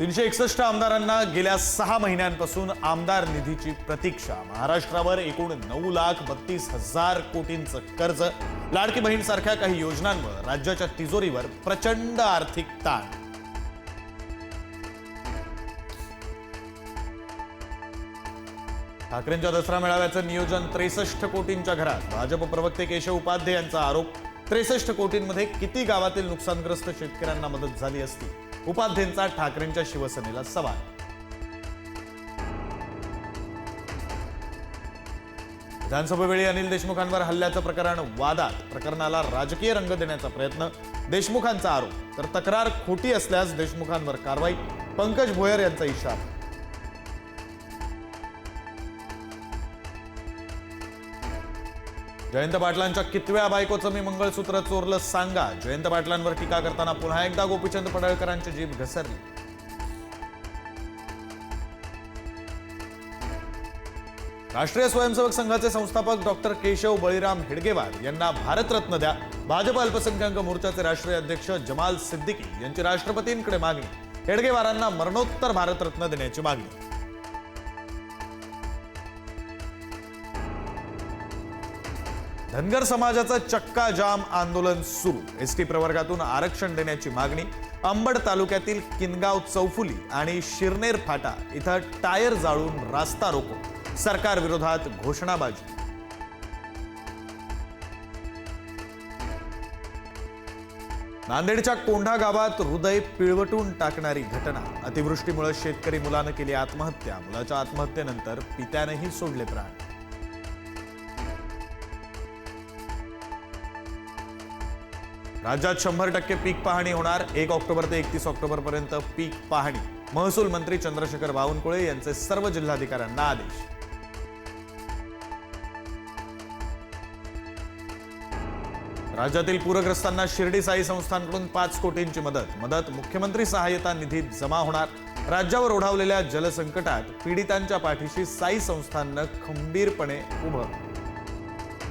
तीनशे एकसष्ट आमदारांना गेल्या सहा महिन्यांपासून आमदार निधीची प्रतीक्षा. महाराष्ट्रावर एकूण नऊ लाख बत्तीस हजार कोटींचं कर्ज लाडकी बहीण सारख्या काही योजनांवर राज्याच्या तिजोरीवर प्रचंड आर्थिक ताण. ठाकरेंच्या दसरा मेळाव्याचं नियोजन त्रेसष्ट कोटींच्या घरात. भाजप प्रवक्ते केशव उपाध्ये यांचा आरोप त्रेसष्ट कोटींमध्ये किती गावातील नुकसानग्रस्त शेतकऱ्यांना मदत झाली असती? उपाध्येंचा ठाकरेंच्या शिवसेनेला सवाल. विधानसभेवेळी अनिल देशमुखांवर हल्ल्याचं प्रकरण वादात. प्रकरणाला राजकीय रंग देण्याचा प्रयत्न देशमुखांचा आरोप. तर तक्रार खोटी असल्यास देशमुखांवर कारवाई. पंकज भोयर यांचा इशारा. जयंत पाटलांच्या कितव्या बायकोचं मी मंगळसूत्र चोरलं सांगा. जयंत पाटलांवर टीका करताना पुन्हा एकदा गोपीचंद पडळकरांची जीभ घसरली. राष्ट्रीय स्वयंसेवक संघाचे संस्थापक डॉक्टर केशव बळीराम हेडगेवार यांना भारतरत्न द्या. भाजप अल्पसंख्याक मोर्चाचे राष्ट्रीय अध्यक्ष जमाल सिद्दीकी यांची राष्ट्रपतींकडे मागणी. हेडगेवारांना मरणोत्तर भारतरत्न देण्याची मागणी. धनगर समाजाचं चक्का जाम आंदोलन सुरू. एस टी प्रवर्गातून आरक्षण देण्याची मागणी अंबड तालुक्यातील किनगाव चौफुली आणि शिरनेर फाटा इथं टायर जाळून रास्ता रोको. सरकार विरोधात घोषणाबाजी. नांदेडच्या कोंढा गावात हृदय पिळवटून टाकणारी घटना. अतिवृष्टीमुळे शेतकरी मुलानं केली आत्महत्या. मुलाच्या आत्महत्येनंतर पित्यानेही सोडले प्राण. राज्यात शंभर टक्के पीक पाहणी होणार. एक ऑक्टोबर ते एकतीस ऑक्टोबर पर्यंत पीक पाहणी. महसूल मंत्री चंद्रशेखर बावनकुळे यांचे सर्व जिल्हाधिकाऱ्यांना आदेश. राज्यातील पूरग्रस्तांना शिर्डी साई संस्थांकडून पाच कोटींची मदत. मदत मुख्यमंत्री सहाय्यता निधीत जमा होणार. राज्यावर ओढावलेल्या जलसंकटात पीडितांच्या पाठीशी साई संस्थांनं खंबीरपणे उभं